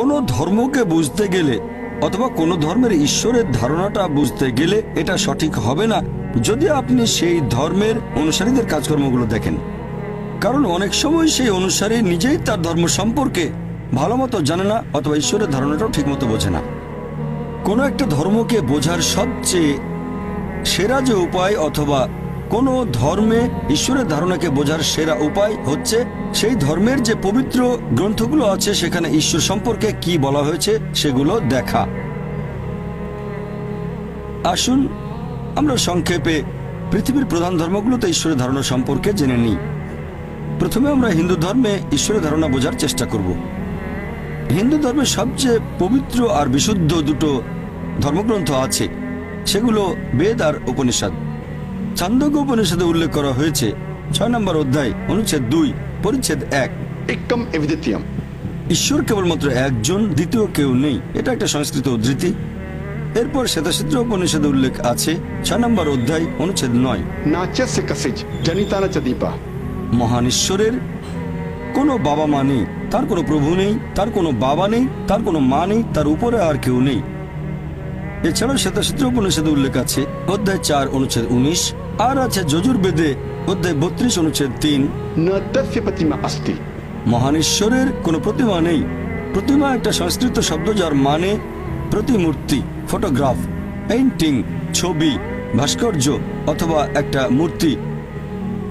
কোনো ধর্মকে বুঝতে গেলে অথবা কোনো ধর্মের ঈশ্বরের ধারণাটা বুঝতে গেলে এটা সঠিক হবে না যদি আপনি সেই ধর্মের অনুসারীদের কাজকর্মগুলো দেখেন। কারণ অনেক সময় সেই অনুসারী নিজেই তার ধর্ম সম্পর্কে ভালো মতো জানে না অথবা ঈশ্বরের ধারণাটাও ঠিকমতো বোঝে না। কোনো একটা ধর্মকে বোঝার সবচেয়ে সেরা যে উপায় অথবা কোনো ধর্মে ঈশ্বরের ধারণাকে বোঝার সেরা উপায় হচ্ছে সেই ধর্মের যে পবিত্র গ্রন্থগুলো আছে, সেখানে ঈশ্বর সম্পর্কে কি বলা হয়েছে সেগুলো দেখা। আসুন আমরা সংক্ষেপে পৃথিবীর প্রধান ধর্মগুলোতে ঈশ্বরের ধারণা সম্পর্কে জেনে নিই। প্রথমে আমরা হিন্দু ধর্মে ঈশ্বরের ধারণা বোঝার চেষ্টা করব। হিন্দু ধর্মের সবচেয়ে পবিত্র আর বিশুদ্ধ দুটো ধর্মগ্রন্থ আছে, সেগুলো বেদ আর উপনিষদ। ছান্দোগ্য উপনিষদে উল্লেখ করা হয়েছে ছয় নম্বর অধ্যায় অনুচ্ছেদ দুই পরিচ্ছেদ এক। একম এভিদিতিয়াম। ঈশ্বর কেবলমাত্র একজন দ্বিতীয় কেউ নেই। এটা একটা সংস্কৃত উদ্ধৃতি। এরপর শ্বেতাশিত্র উপনিষদে উল্লেখ আছে ছয় নম্বর অধ্যায় অনুচ্ছেদ নয়। নাচা দীপা। মহান ঈশ্বরের কোনো বাবা মা নেই তার কোনো প্রভু নেই তার কোনো বাবা নেই তার কোনো মা নেই তার উপরে আর কেউ নেই। এছাড়াও শ্বেতাশিত্র উপনিষেদে উল্লেখ আছে অধ্যায় চার অনুচ্ছেদ উনিশ আর আছে যজুর্বেদে অধ্যায় বত্রিশ অনুচ্ছেদ তিন। মহান ঈশ্বরের কোনো প্রতিমা নেই। প্রতিমা একটা সংস্কৃত শব্দ যার মানে প্রতিমূর্তি ফটোগ্রাফ পেইন্টিং ছবি ভাস্কর্য অথবা একটা মূর্তি।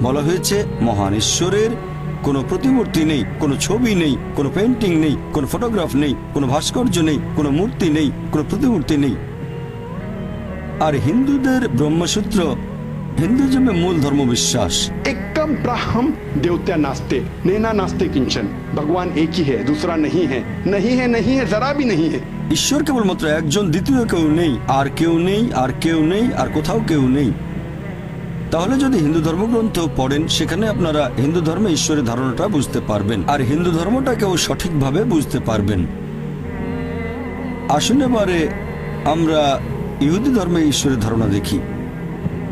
বলা হয়েছে মহান ঈশ্বরের কোনো প্রতিমূর্তি নেই কোনো ছবি নেই কোনো পেন্টিং নেই কোনো ফটোগ্রাফ নেই কোনো ভাস্কর্য নেই কোনো মূর্তি নেই কোনো প্রতিমূর্তি নেই। আর হিন্দুদের ব্রহ্মসূত্র হিন্দুজমে মূল ধর্ম বিশ্বাস एकम ब्राह्म देवता नास्ते नैना नास्ते किंचन भगवान एक ही है दूसरा नहीं है नहीं है नहीं है जरा भी नहीं है ঈশ্বর কেবলমাত্র একজন দ্বিতীয় কেউ নেই আর কেউ নেই আর কেউ নেই আর কোথাও কেউ নেই তাহলে যদি হিন্দু ধর্মগ্রন্থ পড়েন সেখানে আপনারা হিন্দু ধর্মে ঈশ্বরের ধারণাটা বুঝতে পারবেন আর হিন্দু ধর্মটাকেও সঠিকভাবে বুঝতে পারবেন আসুন এবারে আমরা ইহুদি ধর্মে ঈশ্বরের ধারণা দেখি।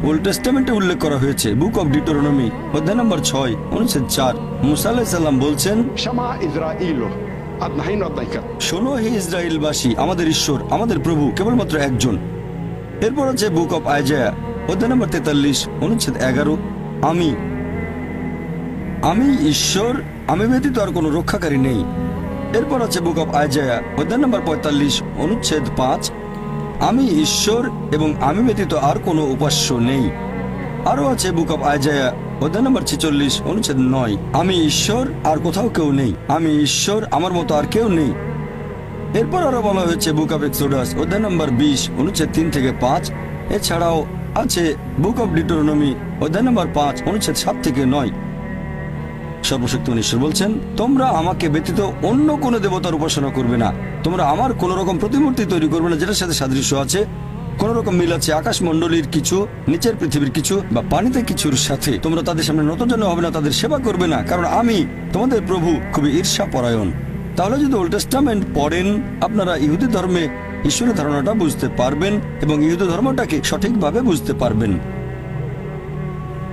ওল্ড টেস্টামেন্টে উল্লেখ করা হয়েছে বুক অব ডিটোরনমি অধ্যায় নম্বর ছয় অনুচ্ছেদ চার। মুসা বলছেন শোনো হে ইসরায়েলবাসী আমাদের ঈশ্বর আমাদের প্রভু কেবলমাত্র একজন। এরপর আছে বুক অব আইজায়া অধ্যায় নম্বর তেতাল্লিশ অনুচ্ছেদ এগারো আমি। আমি ঈশ্বর আমি ব্যতীত আর কোনো রক্ষাকারী নেই। এরপর আছে বুক অব আইজায়া অধ্যায় নম্বর পঁয়তাল্লিশ অনুচ্ছেদ পাঁচ আমি ঈশ্বর এবং আমি ব্যতীত আর কোনো উপাস্য নেই। আরও আছে বুক অব আইজায়া, অধ্যায় নম্বর ছেচল্লিশ, অনুচ্ছেদ নয়। আমি ঈশ্বর, আর কোথাও কেউ নেই। আমি ঈশ্বর, আমার মতো আর কেউ নেই। এরপর আরও বলা হয়েছে বুক অফ এক্সোডাস, অধ্যায় নম্বর বিশ, অনুচ্ছেদ তিন থেকে পাঁচ। এছাড়াও আছে বুক অফ ডিটোরনমি অধ্যায় নম্বর পাঁচ, অনুচ্ছেদ সাত থেকে নয়। সর্বশক্তিমান ঈশ্বর বলছেন, তোমরা আমাকে ব্যতীত অন্য কোনো দেবতার উপাসনা করবে না। তোমরা আমার কোন রকম প্রতিমূর্তি তৈরি করবে না, যেটার সাথে সাদৃশ্য আছে। কোন রকম মিল আছে আকাশমণ্ডলীর কিছু, নিচের পৃথিবীর কিছু বা পানিতে কিছুর সাথে। তোমরা তাদের সামনে নতজন হবে না, তাদের সেবা করবে না, কারণ আমি তোমাদের প্রভু, খুবই ঈর্ষা পরায়ণ তাহলে যদি ওল্ড টেস্টামেন্ট পড়েন, আপনারা ইহুদি ধর্মে ঈশ্বরের ধারণাটা বুঝতে পারবেন এবং ইহুদি ধর্মটাকে সঠিকভাবে বুঝতে পারবেন।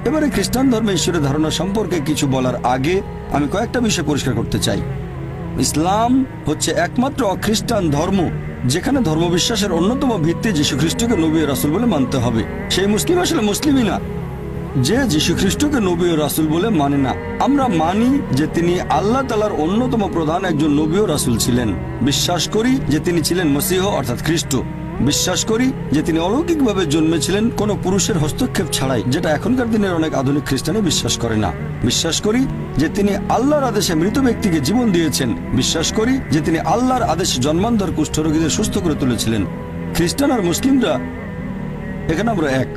এবারে খ্রিস্টান ধর্মে ঈশ্বরের ধারণা সম্পর্কে কিছু বলার আগে আমি কয়েকটা বিষয় পরিষ্কার করতে চাই। ইসলাম হচ্ছে একমাত্র অখ্রিস্টান ধর্ম, যেখানে ধর্মবিশ্বাসের অন্যতম ভিত্তি যীশু খ্রিস্টকে নবী রাসুল বলে মানতে হবে। সেই মুসলিম আসলে মুসলিমই না। যে যীশু খ্রিস্টকে নবী ও রাসুল বলে মানে না। আমরা মানি যে তিনি আল্লাহ তালার অন্যতম প্রধান একজন নবী ও রাসুল ছিলেন। বিশ্বাস করি যে তিনি ছিলেন মসিহ, অর্থাৎ খ্রিস্ট। বিশ্বাস করি যে তিনি অলৌকিকভাবে জন্মেছিলেন কোনো পুরুষের হস্তক্ষেপ ছাড়াই, যেটা এখনকার দিনের অনেক আধুনিক খ্রিস্টানে বিশ্বাস করে না। বিশ্বাস করি যে তিনি আল্লাহর আদেশে মৃত ব্যক্তিকে জীবন দিয়েছেন। বিশ্বাস করি যে তিনি আল্লাহর আদেশে জন্মান্ধর কুষ্ঠরোগীদের সুস্থ করে তুলেছিলেন। খ্রিস্টান আর মুসলিমরা এখানে আমরা এক।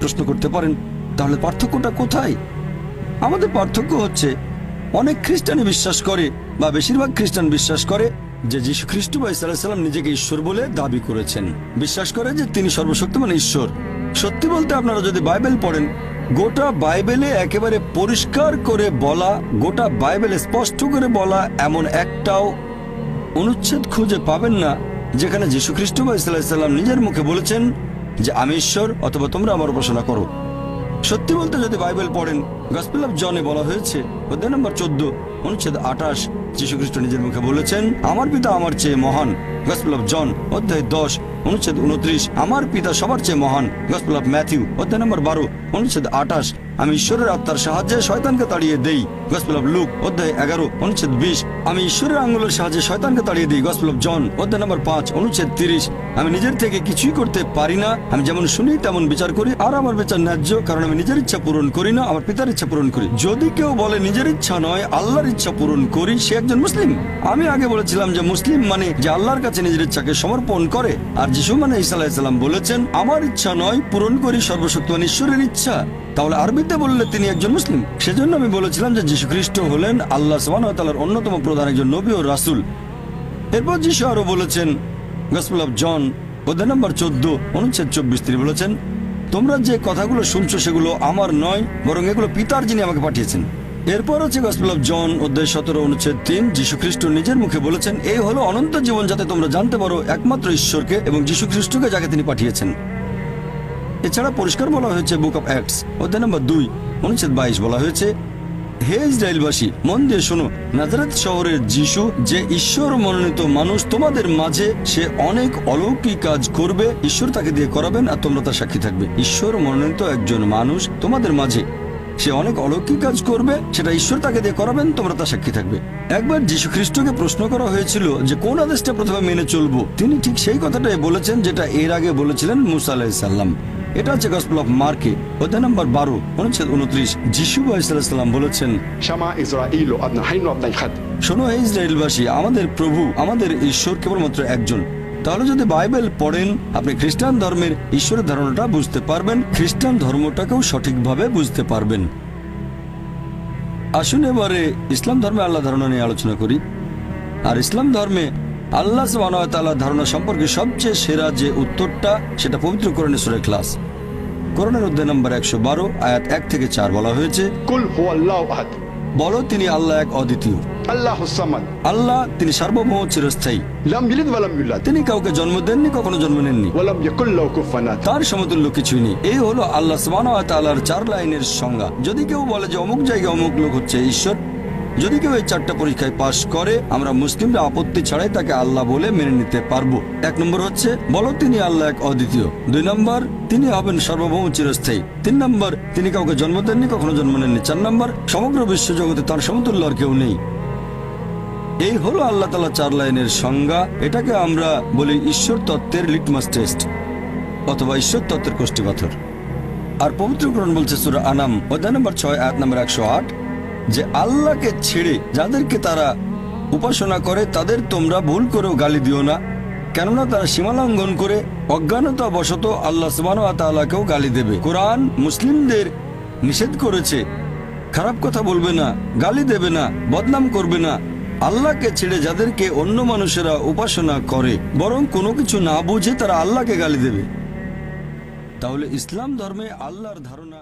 প্রশ্ন করতে পারেন, তাহলে পার্থক্যটা কোথায়? আমাদের পার্থক্য হচ্ছে, অনেক খ্রিস্টানই বিশ্বাস করে বা বেশিরভাগ খ্রিস্টান বিশ্বাস করে যে যীশু খ্রিস্ট বা ইসলাম নিজেকে ঈশ্বর বলে দাবি করেছেন। বিশ্বাস করে যে তিনি সর্বশক্তিমান ঈশ্বর। সত্যি বলতে আপনারা যদি বাইবেল পড়েন, গোটা বাইবেলে একেবারে পরিষ্কার করে বলা, গোটা বাইবেলে স্পষ্ট করে বলা এমন একটাও অনুচ্ছেদ খুঁজে পাবেন না, যেখানে যীশু খ্রিস্ট বা ইসলাম নিজের মুখে বলেছেন যে, আমি ঈশ্বর, অথবা তোমরা আমার উপাসনা করো। সত্যি বলতে যদি বাইবেল পড়েন, গসপেল জনে বলা হয়েছে, অধ্যায় নম্বর চোদ্দ, অনুচ্ছেদ আঠাশ যীশু খ্রিস্ট নিজের মুখে বলেছেন, আমার পিতা আমার চেয়ে মহান। গসপল অফ জন অধ্যায় দশ, অনুচ্ছেদ উনত্রিশ। আমার পিতা সবার চেয়ে মহান। গসপল অফ ম্যাথিউ অধ্যায় নম্বর বারো, অনুচ্ছেদ আঠাশ। আমি ঈশ্বরের আত্মার সাহায্যে শয়তানকে তাড়িয়ে দেই। গসপেল অফ লুক, অধ্যায় এগারো, অনুচ্ছেদ বিশ। আমি ঈশ্বরের আঙ্গুলের সাহায্যে শয়তানকে তাড়িয়ে দিই গসপেল অফ জন, অধ্যায় নম্বর পাঁচ, অনুচ্ছেদ তিরিশ। আমি নিজের থেকে কিছুই করতে পারি না। আমি যেমন শুনি, তেমন বিচার করি, আর আমার বিচার ন্যায্য, কারণ আমি নিজের ইচ্ছা পূরণ করি না, আমার পিতার ইচ্ছা পূরণ করি। যদি কেউ বলে, নিজের ইচ্ছা নয়, আল্লাহর ইচ্ছা পূরণ করি, সে একজন মুসলিম? আমি আগে বলেছিলাম যে, মুসলিম মানে যে আল্লাহর কাছে নিজের ইচ্ছাকে সমর্পণ করে। আর যিশু মানে ঈসা আলাইসাল্লাম বলেছেন, আমার ইচ্ছা নয়, পূরণ করি সর্বশক্তিমান ঈশ্বরের ইচ্ছা। তাহলে আরবিতে বললে তিনি একজন মুসলিম। সেজন্য আমি বলেছিলাম যে যীশু খ্রিস্ট হলেন আল্লাহ সুবহানাহু অন্যতম প্রধান একজন নবী ও রাসূল। এরপর যিশু আরও বলেছেন গসপেল অফ জন অধ্যায় নম্বর চোদ্দ, অনুচ্ছেদ চব্বিশ, তিনি বলেছেন, তোমরা যে কথাগুলো শুনছো সেগুলো আমার নয়, বরং এগুলো পিতার যিনি আমাকে পাঠিয়েছেন। এরপর হচ্ছে গসপেল অফ জন অধ্যায় সতেরো, অনুচ্ছেদ তিন যীশু খ্রিস্ট নিজের মুখে বলেছেন, এই হলো অনন্ত জীবন যাতে তোমরা জানতে পারো একমাত্র ঈশ্বরকে এবং যীশু খ্রিস্টকে যাকে তিনি পাঠিয়েছেন। এছাড়া পরিষ্কার বলা হয়েছে বুক অফ অ্যাক্টস অধ্যায় নম্বর দুই, অনুচ্ছেদ বাইশ বলা হয়েছে, হে ইসরায়েলবাসী, মন দিয়ে শোনো, নাজারাত শহরের যিশু যে ঈশ্বর মনোনীত মানুষ, তোমাদের মাঝে সে অনেক অলৌকিক কাজ করবে, ঈশ্বর তাকে দিয়ে করাবেন আর তোমরা তার সাক্ষী থাকবে। ঈশ্বর মনোনীত একজন মানুষ তোমাদের মাঝে সে অনেক অলৌকিক কাজ করবে, সেটা ঈশ্বর তাকে দিয়ে করাবেন, তোমরা তার সাক্ষী থাকবে। একবার যীশু খ্রিস্টকে প্রশ্ন করা হয়েছিল যে কোন আদেশটা প্রথমে মেনে চলবো, তিনি ঠিক সেই কথাটাই বলেছেন যেটা এর আগে বলেছিলেন মুসা আলাহিসাল্লাম এটা হচ্ছে গসপেল অফ মার্কে অধ্যায় নম্বর বারো অনুচ্ছেদ উনত্রিশ। যিশু আলাইসাল্লাম বলেছেন শামা ইসরাইল আদনা হাইনু আদনাই খাদ শোনো ইসরায়েলবাসী আমাদের প্রভু আমাদের ঈশ্বর কেবলমাত্র একজন। তাহলে যদি বাইবেল পড়েন আপনি খ্রিস্টান ধর্মের ঈশ্বরের ধারণাটা বুঝতে পারবেন খ্রিস্টান ধর্মটাকেও সঠিকভাবে বুঝতে পারবেন। আসুন এবারে ইসলাম ধর্মে আল্লাহ ধারণা নিয়ে আলোচনা করি। আর ইসলাম ধর্মে আল্লাহ সুবাহতাল্লাহ ধারণা সম্পর্কে সবচেয়ে সেরা যে উত্তরটা সেটা পবিত্র করণে সুরে ক্লাস করণের অধ্যায় নম্বর একশো বারো আয়াত এক থেকে চার বলা হয়েছে বলো তিনি আল্লাহ এক অদ্বিতীয়। আল্লাহ আল্লাহ তিনি সার্বভৌম চিরস্থায়ী। তিনি কাউকে জন্ম দেননি কখনো জন্ম নেননি। তার সমতুল্য কিছুই নেই। এই হলো আল্লাহ সুবাহ চার লাইনের সংজ্ঞা। যদি কেউ বলে যে অমুক জায়গায় অমুক লোক হচ্ছে ঈশ্বর যদি কেউ এই চারটা পরীক্ষায় পাশ করে, আমরা মুসলিমরা আপত্তি ছাড়াই তাকে আল্লাহ বলে মেনে নিতে পারব। এক নম্বর হচ্ছে, বলো তিনি আল্লাহ এক অদ্বিতীয়। দুই নম্বর, তিনি হবেন সর্বভৌম চিরস্থায়ী। তিন নম্বর, তিনি কাউকে জন্ম দেননি, কখনো জন্ম নেননি। চার নম্বর, সমগ্র বিশ্বজগতে তার সমতুল্য আর কেউ নেই। এই হলো আল্লাহ তালা চার লাইনের সংজ্ঞা। এটাকে আমরা বলি ঈশ্বর তত্ত্বের লিটমাস টেস্ট অথবা ঈশ্বর তত্ত্বের কোষ্ঠী পাথর আর পবিত্রকরণ বলছে সুরা আনাম, অধ্যায় নম্বর ছয়, আয়াত নম্বর একশো আট। যে আল্লাহকে ছেড়ে যাদেরকে তারা উপাসনা করে, তাদের তোমরা ভুল করেও গালি দিও না। কেননা তারা সীমালঙ্ঘন করে অজ্ঞানতা বশত আল্লাহ সুবাহ তাআলাকেও গালি দেবে। কোরআন মুসলিমদের নিষেধ করেছে। খারাপ কথা বলবে না, গালি দেবে না, বদনাম করবে না। আল্লাহকে ছেড়ে যাদেরকে অন্য মানুষেরা উপাসনা করে, বরং কোনো কিছু না বুঝে তারা আল্লাহকে গালি দেবে। তাহলে ইসলাম ধর্মে আল্লাহর ধারণা